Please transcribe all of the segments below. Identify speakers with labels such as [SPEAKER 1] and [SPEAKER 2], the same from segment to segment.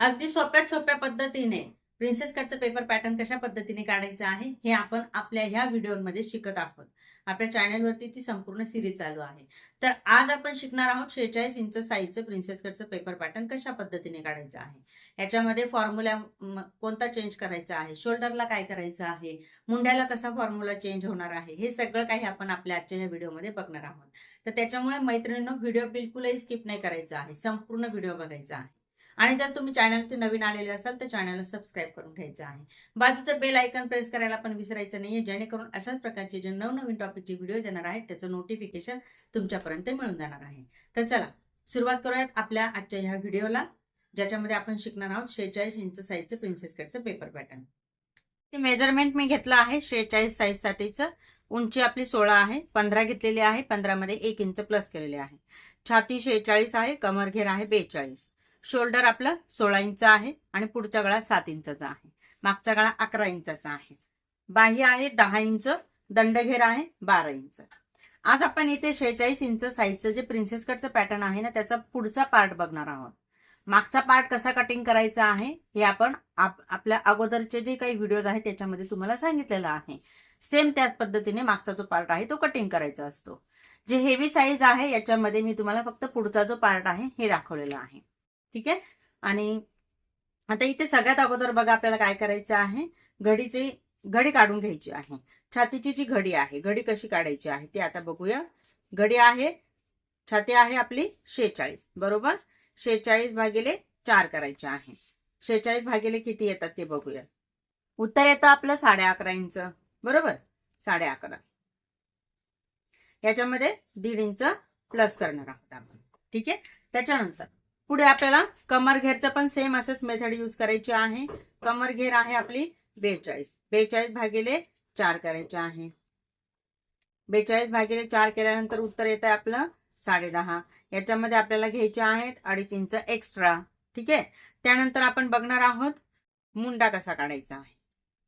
[SPEAKER 1] अगदी सोप्यात सोप्या पद्धतीने प्रिन्सेस कटचं पेपर पॅटर्न कशा पद्धतीने काढायचं आहे हे आपण आपल्या ह्या व्हिडिओमध्ये शिकत आहोत. आपल्या चॅनलवरती ती संपूर्ण सिरीज चालू आहे. तर आज आपण शिकणार आहोत शेहेचाळीस इंच साईजचं प्रिन्सेस कटचं पेपर पॅटर्न कशा पद्धतीने काढायचं आहे. याच्यामध्ये फॉर्म्युला कोणता चेंज करायचा आहे? शोल्डरला काय करायचं आहे? मुंड्याला कसा फॉर्म्युला चेंज होणार आहे? हे सगळं काही आपण आपल्या आजच्या या व्हिडिओमध्ये बघणार आहोत. तर त्याच्यामुळे मैत्रिणींनो व्हिडिओ बिलकुलही स्किप नाही करायचा आहे. संपूर्ण व्हिडिओ बघायचा आहे. आणि जर तुम्ही चॅनलवरती नवीन आलेले असाल तर चॅनलला सबस्क्राईब करून घ्यायचं आहे. बाजूचं बेल आयकन प्रेस करायला पण विसरायचं नाहीये जेणेकरून अशाच प्रकारचे जे नवनवीन टॉपिकचे व्हिडिओ येणार आहेत त्याचं नोटिफिकेशन तुमच्यापर्यंत मिळून जाणार आहे. तर चला सुरुवात करूयात आपल्या आजच्या ह्या व्हिडिओला ज्याच्यामध्ये आपण शिकणार आहोत शेहेचाळीस इंच साईजचं प्रिन्सेस कटचं पेपर पॅटर्न ते मेजरमेंट मी घेतलं आहे शेहेचाळीस साईज साठीचं. उंची आपली सोळा आहे पंधरा घेतलेली आहे पंधरामध्ये एक इंच प्लस केलेले आहे. छाती शेहेचाळीस आहे कमरघेर आहे बेचाळीस. शोल्डर आपलं सोळा इंच आहे आणि पुढचा गळा सात इंचाचा आहे. मागचा गळा अकरा इंचाचा आहे. बाह्य आहे दहा इंच दंडघेर आहे बारा इंच. आज आपण इथे शेहेचाळीस इंच साईजचं जे प्रिन्सेस कटचं पॅटर्न आहे ना त्याचा पुढचा पार्ट बघणार आहोत. मागचा पार्ट कसा कटिंग करायचा आहे हे आपण आप- आपल्या अगोदरचे जे काही व्हिडिओज आहेत त्याच्यामध्ये तुम्हाला सांगितलेलं आहे. सेम त्याच पद्धतीने मागचा जो पार्ट आहे तो कटिंग करायचा असतो. जे हेवी साईज आहे याच्यामध्ये मी तुम्हाला फक्त पुढचा जो पार्ट आहे हे दाखवलेला आहे. ठीक आहे? आणि आता इथे सगळ्यात अगोदर बघा आपल्याला काय करायचं आहे? घडीची घडी काढून घ्यायची आहे. छातीची जी घडी आहे घडी कशी काढायची आहे ती आता बघूया. घडी आहे छाती आहे आपली शेहेचाळीस बरोबर? शेचाळीस भागिले चार करायचे आहे. शेचाळीस भागिले किती येतात ते बघूया. उत्तर येतं आपलं साडे अकरा इंच बरोबर? साडे अकरा. याच्यामध्ये दीड इंच प्लस करणार आहोत आपण. ठीक आहे? त्याच्यानंतर पुढे आपल्याला कमर घेरचं पण सेम असंच मेथड यूज करायची आहे. कमर घेर आहे आपली बेचाळीस. बेचाळीस भागिले चार करायचे आहे. बेचाळीस भागिले चार केल्यानंतर उत्तर येत आहे आपलं साडे दहा याच्यामध्ये आपल्याला घ्यायचे आहेत अडीच इंच एक्स्ट्रा ठीक आहे? त्यानंतर आपण बघणार आहोत मुंडा कसा काढायचा आहे.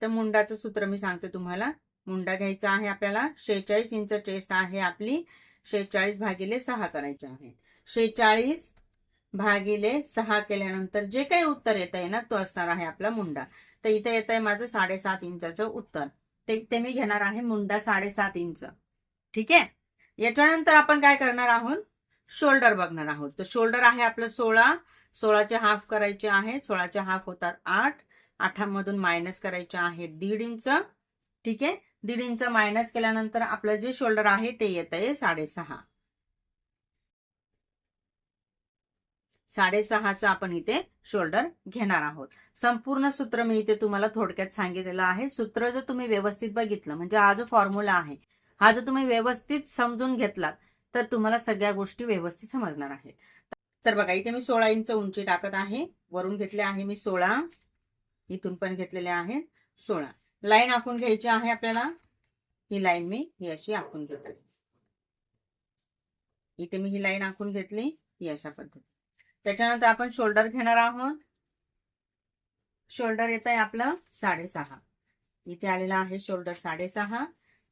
[SPEAKER 1] तर मुंडाचं सूत्र मी सांगते तुम्हाला. मुंडा घ्यायचा आहे आपल्याला. शेहेचाळीस इंच चेस्ट आहे आपली. शेहेचाळीस भागिले सहा करायचे आहे शेहेचाळीस भागिले सहा केल्यानंतर जे काही उत्तर येत आहे ना तो असणार आहे आपला मुंडा. तर इथे येत आहे माझं साडेसात इंचाचं उत्तर. ते इथे मी घेणार आहे मुंडा साडेसात इंच. ठीक आहे? याच्यानंतर आपण काय करणार आहोत? शोल्डर बघणार आहोत. तर शोल्डर आहे आपलं सोळा. सोळाचे हाफ करायचे आहे. सोळाचे हाफ होतात आठ. आठामधून मायनस करायचे आहे दीड इंच. ठीक आहे? दीड इंच मायनस केल्यानंतर आपलं जे शोल्डर आहे ते येत आहे साडेसहा. साडेसहाचा आपण इथे शोल्डर घेणार आहोत. संपूर्ण सूत्र मी इथे तुम्हाला थोडक्यात सांगितलेलं आहे. सूत्र जर तुम्ही व्यवस्थित बघितलं म्हणजे हा जो फॉर्म्युला आहे हा जर तुम्ही व्यवस्थित समजून घेतलात तर तुम्हाला सगळ्या गोष्टी व्यवस्थित समजणार आहेत. तर बघा इथे मी सोळा इंच उंची टाकत आहे. वरून घेतले आहे मी सोळा. इथून पण घेतलेले आहेत सोळा. लाईन आखून घ्यायची आहे आपल्याला. ही लाईन मी ही अशी आखून घेत आहे इथे मी ही लाईन आखून घेतली ही अशा पद्धती त्याच्यानंतर आपण शोल्डर घेणार आहोत. शोल्डर येत आहे आपलं साडेसहा. इथे आलेला आहे शोल्डर साडेसहा.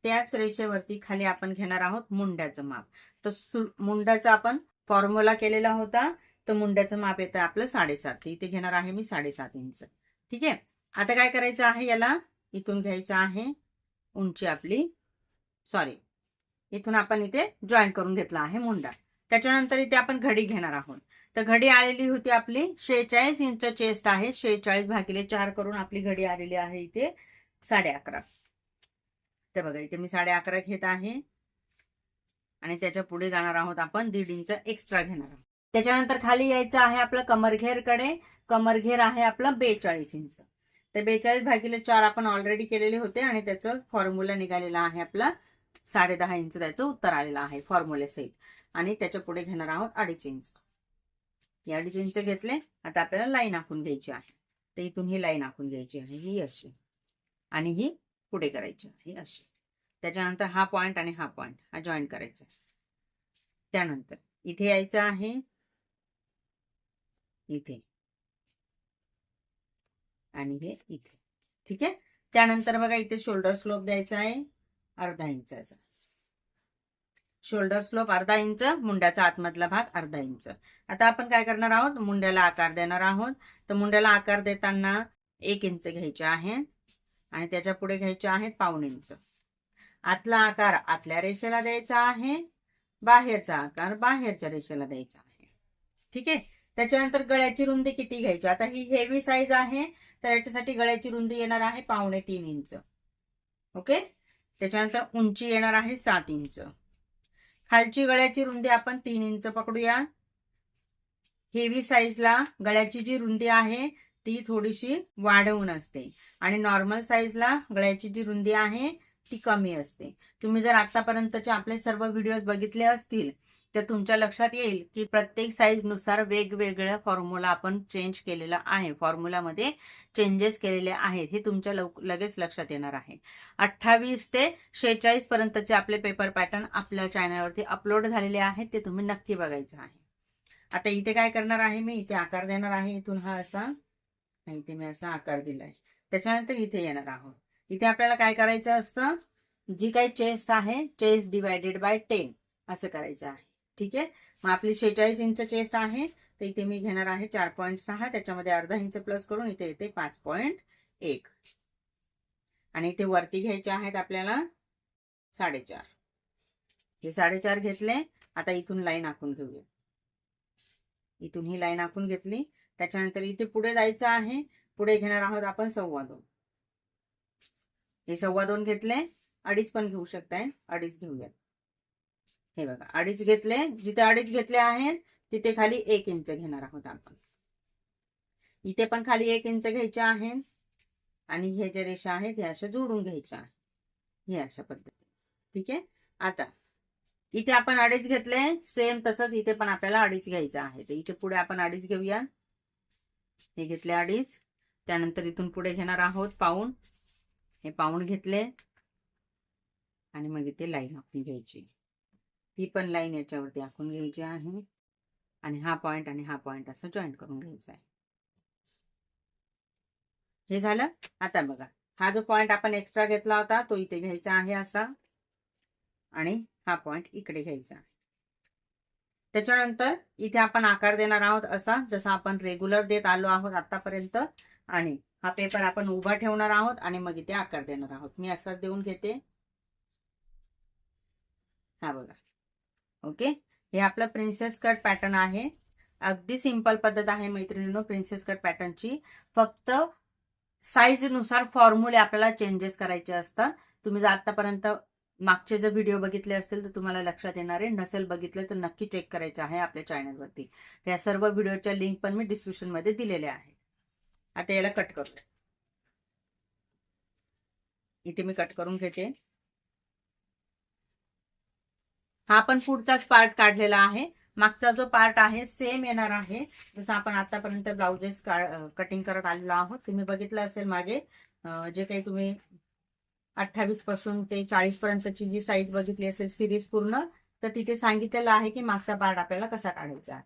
[SPEAKER 1] त्याच रेषेवरती खाली आपण घेणार आहोत मुंड्याचं माप. तर मुंड्याचा आपण फॉर्म्युला केलेला होता. तर मुंड्याचं माप येतं आपलं साडेसात. इथे घेणार आहे मी साडेसात इंच. ठीक आहे? आता काय करायचं आहे याला? इथून घ्यायचं आहे उंची आपली. सॉरी इथून आपण इथे जॉईन करून घेतला आहे मुंडा. त्याच्यानंतर इथे आपण घडी घेणार आहोत. तर घडी आलेली होती आपली शेहेचाळीस इंच चेस्ट आहे. शेहेचाळीस भागिले चार करून आपली घडी आलेली आहे इथे साडे अकरा. तर बघा इथे मी साडे अकरा घेत आहे. आणि त्याच्या पुढे जाणार आहोत आपण दीड इंच एक्स्ट्रा घेणार आहोत. त्याच्यानंतर खाली यायचं आहे आपलं कमरघेरकडे. कमरघेर आहे आपलं बेचाळीस इंच. तर बेचाळीस भागिले चार आपण ऑलरेडी केलेले होते आणि त्याचं फॉर्म्युला निघालेला आहे आपला साडे दहा इंच. त्याचं उत्तर आलेलं आहे फॉर्म्युलेसहित आणि त्याच्या पुढे घेणार आहोत अडीच इंच. हे अडीच इंच घेतले आता आपल्याला लाईन आखून घ्यायची आहे. तर इथून ही लाईन आखून घ्यायची आहे. ही अशी. आणि ही पुढे करायची आहे. अशी. त्याच्यानंतर हा पॉइंट आणि हा पॉइंट हा जॉईन करायचा त्यानंतर इथे यायचं आहे. इथे. आणि हे इथे. ठीक आहे? त्यानंतर बघा इथे शोल्डर स्लोप द्यायचा आहे. अर्धा इंचाचा. शोल्डर स्लोप अर्धा इंच मुंड्याचा आतमधला भाग अर्धा इंच. आता आपण काय करणार आहोत? मुंड्याला आकार देणार आहोत. तर मुंड्याला आकार देताना एक इंच घ्यायचे आहे आणि त्याच्या पुढे घ्यायचे आहेत पाऊण इंच. आतला आकार आतल्या रेषेला द्यायचा आहे. बाहेरचा आकार बाहेरच्या रेषेला द्यायचा आहे. ठीक आहे? त्याच्यानंतर गळ्याची रुंदी किती घ्यायची? आता ही हेवी साईज आहे. तर याच्यासाठी गळ्याची रुंदी येणार आहे पावणे तीन इंच. ओके? त्याच्यानंतर उंची येणार आहे सात इंच. खालची गळ्याची रुंदी आपण तीन इंच पकडूया. हेवी साईजला गळ्याची जी रुंदी आहे ती थोडीशी वाढवून असते. आणि नॉर्मल साईजला गळ्याची जी रुंदी आहे ती कमी असते. तुम्ही जर आतापर्यंतचे आपले सर्व व्हिडिओज बघितले असतील तर तुमच्या लक्षात येईल की प्रत्येक साईजनुसार वेगवेगळ्या फॉर्म्युला आपण चेंज केलेला आहे. फॉर्म्युलामध्ये चेंजेस केलेले आहेत हे तुमच्या लव- लगेच लक्षात येणार आहे. अठ्ठावीस ते शेहेचाळीस पर्यंतचे आपले पेपर पॅटर्न आपल्या चॅनलवरती अपलोड झालेले आहेत ते तुम्ही नक्की बघायचं आहे. आता इथे काय करणार आहे मी? इथे आकार देणार आहे. इथून हा असा आणि इथे मी असा आकार दिलाय त्याच्यानंतर इथे येणार आहोत. इथे आपल्याला काय करायचं असतं? जी काही चेस्ट आहे चेस्ट डिवायडेड बाय टेन असं करायचं आहे. ठीक आहे? मग आपली शेहेचाळीस इंच चेस्ट आहे तर इथे मी घेणार आहे चार पॉईंट सहा त्याच्यामध्ये अर्धा इंच प्लस करून इथे येते पाच पॉईंट एक. आणि इथे वरती घ्यायचे आहेत आपल्याला साडेचार. हे साडेचार घेतले आता इथून लाईन आखून घेऊया. इथून ही लाईन आखून घेतली त्याच्यानंतर इथे पुढे जायचं आहे पुढे घेणार आहोत आपण सव्वा दोन. हे सव्वा दोन घेतले अडीच पण घेऊ शकताय अडीच घेऊयात. हे बघा अडीच घेतले जिथे अडीच घेतले आहेत तिथे खाली एक इंच घेणार आहोत आपण. इथे पण खाली एक इंच घ्यायचे आहे आणि हे जे रेषा आहेत हे अशा जोडून घ्यायच्या आहे हे अशा पद्धतीने. ठीक आहे? आता इथे आपण अडीच घेतले सेम तसंच इथे पण आपल्याला अडीच घ्यायचं आहे. तर इथे पुढे आपण अडीच घेऊया. हे घेतले अडीच. त्यानंतर इथून पुढे घेणार आहोत पाऊन हे पाऊण घेतले. आणि मग इथे लाईन आपण घ्यायची. ही पण लाईन याच्यावरती आखून घ्यायची आहे. आणि हा पॉइंट आणि हा पॉइंट असं जॉईन करून घ्यायचा आहे. हे झालं? आता बघा. हा जो पॉइंट आपण एक्स्ट्रा घेतला होता तो इथे घ्यायचा आहे असा. आणि हा पॉइंट इकडे घ्यायचा त्याच्यानंतर इथे आपण आकार देणार आहोत असा जसा आपण रेग्युलर देत आलो आहोत आतापर्यंत आणि हा पेपर आपण उभा ठेवणार आहोत आणि मग इथे आकार देणार आहोत. मी असं देऊन घेते. हा बघा. ओके? हे आपलं प्रिन्सेस कट पॅटर्न आहे. अगदी सिंपल पद्धत आहे मैत्रिणींनो प्रिन्सेस कट पॅटर्नची फक्त साईजनुसार फॉर्म्युले आपल्याला चेंजेस करायचे असतात. तुम्ही जर आतापर्यंत मागचे जर व्हिडिओ बघितले असतील तर तुम्हाला लक्षात येणार आहे. नसेल बघितले तर नक्की चेक करायचे आहे आपल्या चॅनलवरती त्या सर्व व्हिडिओच्या लिंक पण मी डिस्क्रिप्शनमध्ये दिलेल्या आहे आता याला कट करू. इथे मी कट करून घेते. हा पण पुढचाच पार्ट काढलेला आहे. मागचा जो पार्ट आहे सेम येणार आहे. जसं आपण आतापर्यंत ब्लाउजेस कटिंग करत आलेलो आहोत. तुम्ही बघितलं असेल मागे जे काही तुम्ही अठ्ठावीसपासून ते चाळीस पर्यंतची जी साईज बघितली असेल सिरीज पूर्ण तर तिथे सांगितलेलं आहे की मागचा पार्ट आपल्याला कसा काढायचा आहे.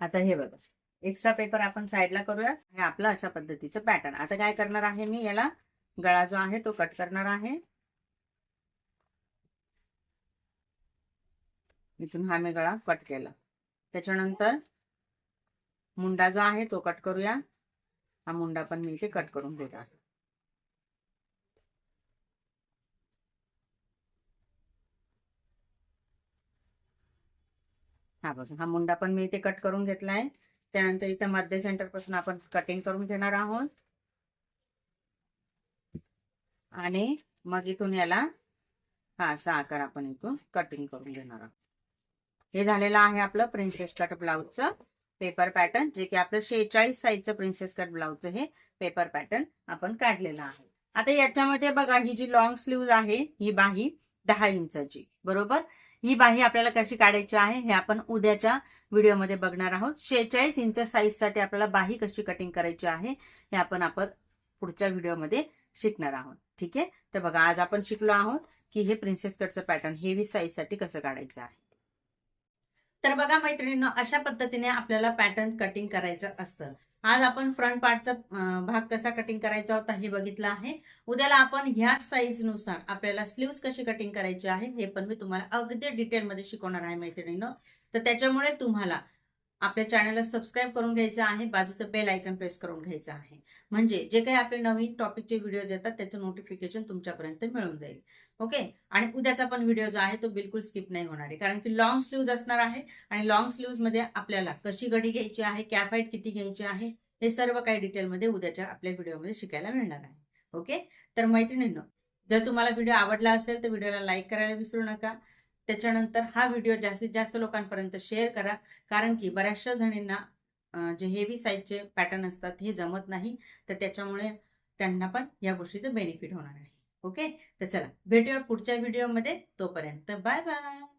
[SPEAKER 1] आता हे बघा. एक्स्ट्रा पेपर आपण साईडला करूया. हे आपलं अशा पद्धतीचं पॅटर्न आता काय करणार आहे मी याला? गळा जो आहे तो कट करणार आहे. इथून हा मी गळा कट केला. त्याच्यानंतर मुंडा जो आहे तो कट करूया. हा मुंडा पण मी इथे कट करून घेत आहे. हा बघा हा मुंडा पण मी इथे कट करून घेतलाय. त्यानंतर इथे मध्य सेंटरपासून आपण कटिंग करून घेणार आहोत. आणि मग इथून याला हा असा आकार आपण इथून कटिंग करून घेणार आहोत. हे झालेलं आहे आपलं प्रिन्सेस कट ब्लाउजचं पेपर पॅटर्न जे की आपलं शेहेचाळीस साईजचं प्रिन्सेस कट ब्लाउजचं हे पेपर पॅटर्न आपण काढलेलं आहे. आता याच्यामध्ये बघा ही जी लॉंग स्लीव्ह आहे ही बाही दहा इंचाची बरोबर? ही बाही आपल्याला कशी काढायची आहे हे आपण उद्याच्या व्हिडिओमध्ये बघणार आहोत. शेहेचाळीस इंच साईजसाठी आपल्याला बाही कशी कटिंग करायची आहे हे आपण आपण पुढच्या व्हिडिओमध्ये शिकणार आहोत. ठीक आहे? तर बघा आज आपण शिकलो आहोत की हे प्रिन्सेस कटचं पॅटर्न हेवी साईजसाठी कसं काढायचं आहे. तर बघा मैत्रिणींनो अशा पद्धतीने आपल्याला पॅटर्न कटिंग करायचं असतं. आज आपण फ्रंट पार्टचा भाग कसा कटिंग करायचा होता हे बघितलं आहे. उद्याला आपण ह्या साईजनुसार आपल्याला स्लीव्स कशी कटिंग करायची आहे हे पण मी तुम्हाला अगदी डिटेलमध्ये शिकवणार आहे मैत्रिणीनं. तर त्याच्यामुळे तुम्हाला आपल्या चॅनलला सबस्क्राईब करून घ्यायचं आहे बाजूचं बेल आयकन प्रेस करून घ्यायचं आहे. म्हणजे जे काही आपले नवीन टॉपिकचे व्हिडिओज येतात त्याचं नोटिफिकेशन तुमच्यापर्यंत मिळून जाईल. ओके आणि उद्याचा पण व्हिडिओ जो आहे तो बिलकुल स्किप नाही होणार आहे. कारण की लॉंग स्लीव्ज असणार आहे आणि लॉंग स्लीव्जमध्ये आपल्याला कशी घडी घ्यायची आहे कॅप हाईट किती घ्यायची आहे हे सर्व काही डिटेलमध्ये उद्याच्या आपल्या व्हिडिओमध्ये शिकायला मिळणार आहे. ओके तर मैत्रिणींनो जर तुम्हाला व्हिडिओ आवडला असेल तर व्हिडिओला लाईक करायला विसरू नका. त्याच्यानंतर हा व्हिडिओ जास्तीत जास्त लोकांपर्यंत शेअर करा. कारण की बऱ्याचशा जणींना जे हेवी साईजचे पॅटर्न असतात हे जमत नाही. तर त्याच्यामुळे त्यांना पण या गोष्टीचं बेनिफिट होणार आहे. ओके तर चला भेटूया पुढच्या व्हिडिओमध्ये तोपर्यंत बाय बाय